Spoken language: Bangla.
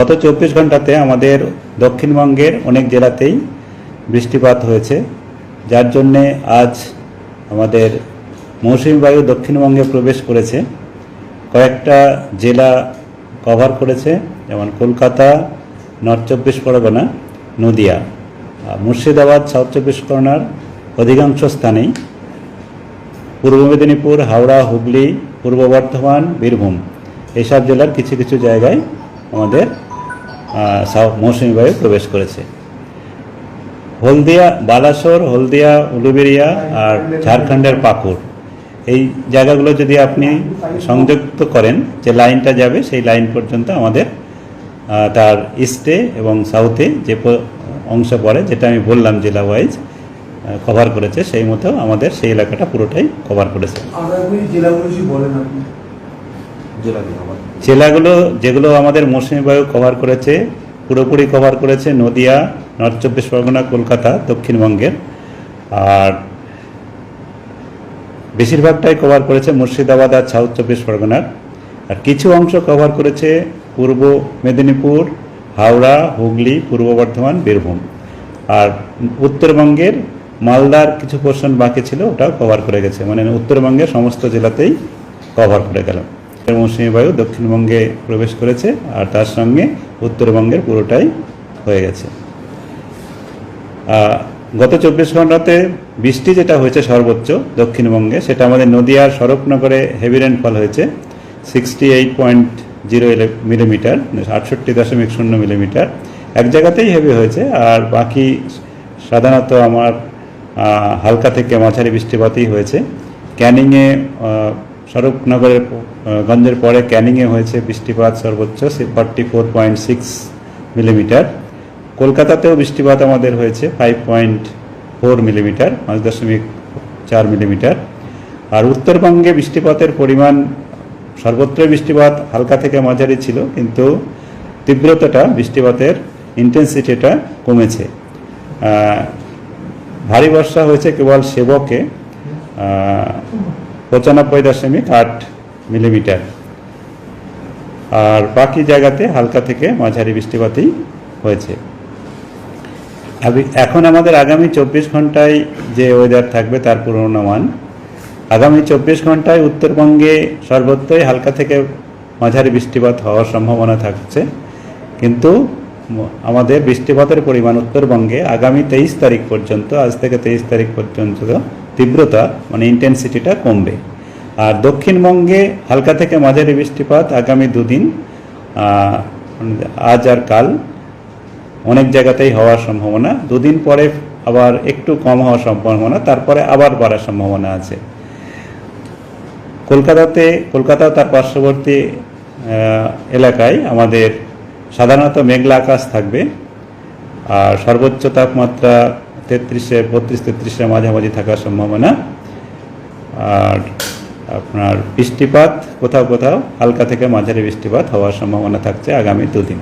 গত চব্বিশ ঘন্টাতে আমাদের দক্ষিণবঙ্গের অনেক জেলাতেই বৃষ্টিপাত হয়েছে, যার জন্যে আজ আমাদের মৌসুমী বায়ু দক্ষিণবঙ্গে প্রবেশ করেছে। কয়েকটা জেলা কভার করেছে, যেমন কলকাতা, নর্থ চব্বিশ পরগনা, নদিয়া। মুর্শিদাবাদ, সাউথ চব্বিশ পরগনার অধিকাংশ স্থানেই। পূর্ব মেদিনীপুর, হাওড়া, হুগলি, পূর্ব বর্ধমান, বীরভূম। এইসব জেলার কিছু কিছু জায়গায় আমাদের মৌসুমী বায়ু প্রবেশ করেছে। হলদিয়া, বালাসোর, হলদিয়া উলুবেরিয়া আর ঝাড়খণ্ডের পাকুড়। এই জায়গাগুলো যদি আপনি সংযুক্ত করেন, যে লাইনটা যাবে, সেই লাইন পর্যন্ত আমাদের তার ইস্টে এবং সাউথে যে অংশ পড়ে, যেটা আমি বললাম জেলা ওয়াইজ কভার করেছে, সেই মতো আমাদের সেই এলাকাটা পুরোটাই কভার করেছে। জেলাগুলো বলেন আপনি? জেলাগুলো যেগুলো আমাদের মৌসুমী বায়ু কভার করেছে, পুরোপুরি কভার করেছে নদিয়া নর্থ চব্বিশ পরগনা কলকাতা দক্ষিণবঙ্গের। আর বেশিরভাগটাই কভার করেছে মুর্শিদাবাদ আর সাউথ চব্বিশ পরগনার আর কিছু অংশ কভার করেছে পূর্ব মেদিনীপুর, হাওড়া, হুগলি, পূর্ব বর্ধমান, বীরভূম। আর উত্তরবঙ্গের মালদার কিছু পোর্শন বাকি ছিল ওটাও কভার করে গেছে। মানে উত্তরবঙ্গের সমস্ত জেলাতেই কভার করে গেল। মৌসুমী বায়ু দক্ষিণবঙ্গে প্রবেশ করেছে আর তার সঙ্গে উত্তরবঙ্গের পুরোটাই হয়ে গেছে। গত চব্বিশ ঘন্টাতে বৃষ্টি যেটা হয়েছে সর্বোচ্চ দক্ষিণবঙ্গে, সেটা আমাদের নদিয়ার স্বরূপনগরে হেভি রেনফল হয়েছে sixty eight point zero millimetre আটষট্টি দশমিক শূন্য মিলিমিটার এক জায়গাতেই হেভি হয়েছে আর বাকি সাধারণত আমার হালকা থেকে মাঝারি বৃষ্টিপাতই হয়েছে। ক্যানিংয়ে স্বরূপনগরের গঞ্জের পরে ক্যানিংয়ে হয়েছে বৃষ্টিপাত সর্বোচ্চ forty four point six millimetre কলকাতাতেও বৃষ্টিপাত আমাদের হয়েছে ফাইভ পয়েন্ট ফোর মিলিমিটার পাঁচ দশমিক চার মিলিমিটার আর উত্তরবঙ্গে বৃষ্টিপাতের পরিমাণ, সর্বত্রই বৃষ্টিপাত হালকা থেকে মাঝারি ছিল, কিন্তু তীব্রতাটা বৃষ্টিপাতের ইন্টেন্সিটিটা কমেছে। ভারী বর্ষা হয়েছে কেবল সেবকে। পঁচানব্বই দশমিক আট মিলিমিটার। আর বাকি জায়গাতে হালকা থেকে মাঝারি বৃষ্টিপাতই হয়েছে। এখন আমাদের আগামী চব্বিশ ঘন্টায় যে ওয়েদার থাকবে তার পূর্বানুমান। আগামী চব্বিশ ঘন্টায় উত্তরবঙ্গে সর্বত্রই হালকা থেকে মাঝারি বৃষ্টিপাত হওয়ার সম্ভাবনা থাকছে। কিন্তু আমাদের বৃষ্টিপাতের পরিমাণ উত্তরবঙ্গে আগামী তেইশ তারিখ পর্যন্ত, আজ থেকে তেইশ তারিখ পর্যন্ত তীব্রতা মানে ইন্টেন্সিটিটা কমবে। আর দক্ষিণবঙ্গে হালকা থেকে মাঝারি বৃষ্টিপাত আগামী দুদিন আজ আর কাল অনেক জায়গাতেই হওয়ার সম্ভাবনা। দুদিন পরে আবার একটু কম হওয়ার সম্ভাবনা, তারপরে আবার বাড়ার সম্ভাবনা আছে। কলকাতাতে, কলকাতা তার পার্শ্ববর্তী এলাকায় আমাদের সাধারণত মেঘলা আকাশ থাকবে। আর সর্বোচ্চ তাপমাত্রা তেত্রিশে, বত্রিশ, তেত্রিশের মাঝামাঝি থাকার সম্ভাবনা। আর আপনার বৃষ্টিপাত, কোথাও কোথাও, হালকা থেকে মাঝারি বৃষ্টিপাত হওয়ার সম্ভাবনা থাকছে আগামী দুদিন।